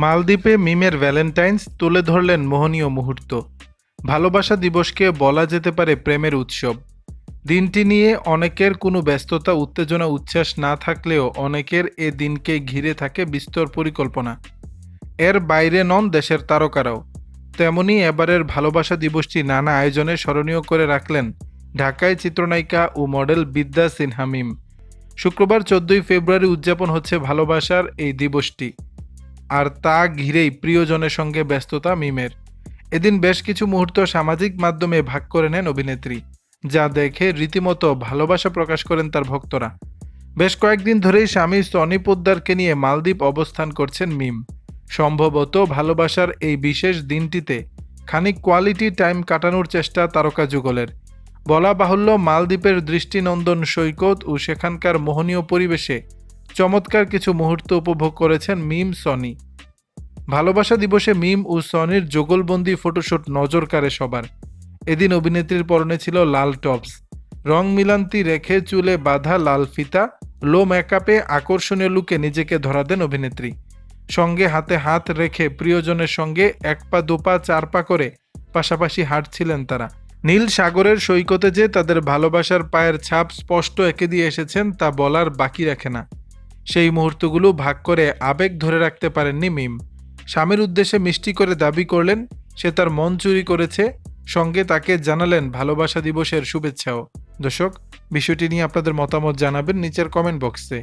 মালদ্বীপে মিমের ভ্যালেন্টাইন্স তুলে ধরলেন মোহনীয় মুহূর্ত। ভালোবাসা দিবসকে বলা যেতে পারে প্রেমের উৎসব। দিনটি নিয়ে অনেকের কোনো ব্যস্ততা, উত্তেজনা, উচ্ছ্বাস না থাকলেও অনেকের এ দিনকে ঘিরে থাকে বিস্তর পরিকল্পনা। এর বাইরে নন দেশের তারকারাও। তেমনি এবারের ভালোবাসা দিবসটি নানা আয়োজনে স্মরণীয় করে রাখলেন ঢাকায় চিত্রনায়িকা ও মডেল বিদ্যা সিনহা মিম। শুক্রবার চোদ্দই ফেব্রুয়ারি উদযাপন হচ্ছে ভালোবাসার এই দিবসটি। আর তা ঘিরেই প্রিয়জনের সঙ্গে ব্যস্ততা মিমের। এদিন বেশ কিছু মুহূর্ত সামাজিক মাধ্যমে ভাগ করে নেন অভিনেত্রী, যা দেখে রীতিমতো ভালোবাসা প্রকাশ করেন তার ভক্তরা। বেশ কয়েকদিন ধরেই স্বামী সনি পোদ্দারকে নিয়ে মালদ্বীপ অবস্থান করছেন মিম। সম্ভবত ভালোবাসার এই বিশেষ দিনটিতে খানিক কোয়ালিটি টাইম কাটানোর চেষ্টা তারকা যুগলের। বলা বাহুল্য মালদ্বীপের দৃষ্টিনন্দন সৈকত ও সেখানকার মোহনীয় পরিবেশে চমৎকার কিছু মুহূর্ত উপভোগ করেছেন মিম সনি। ভালোবাসা দিবসে মিম ও সনির যুগলবন্দি ফটোশ্যুট নজর কাড়ে সবার। এদিন অভিনেত্রীর পরনে ছিল লাল টপস। রং মিলান্তি রেখে চুলে বাঁধা লাল ফিতা, লো মেকআপে আকর্ষণীয় লুকে নিজেকে ধরা দেন অভিনেত্রী। সঙ্গে হাতে হাত রেখে প্রিয়জনের সঙ্গে এক পা দুপা চার পা করে পাশাপাশি হাঁটছিলেন তারা। নীল সাগরের সৈকতে যে তাদের ভালোবাসার পায়ের ছাপ স্পষ্ট এঁকে দিয়ে এসেছেন তা বলার বাকি রাখে না। সেই মুহূর্তগুলো ভাগ করে আবেগ ধরে রাখতে পারেননি মিম। স্বামীর উদ্দেশ্যে মিষ্টি করে দাবি করলেন, সে তার মন চুরি করেছে, সঙ্গে তাকে জানালেন ভালোবাসা দিবসের শুভেচ্ছাও। দর্শক, বিষয়টি নিয়ে আপনাদের মতামত জানাবেন নিচের কমেন্ট বক্সে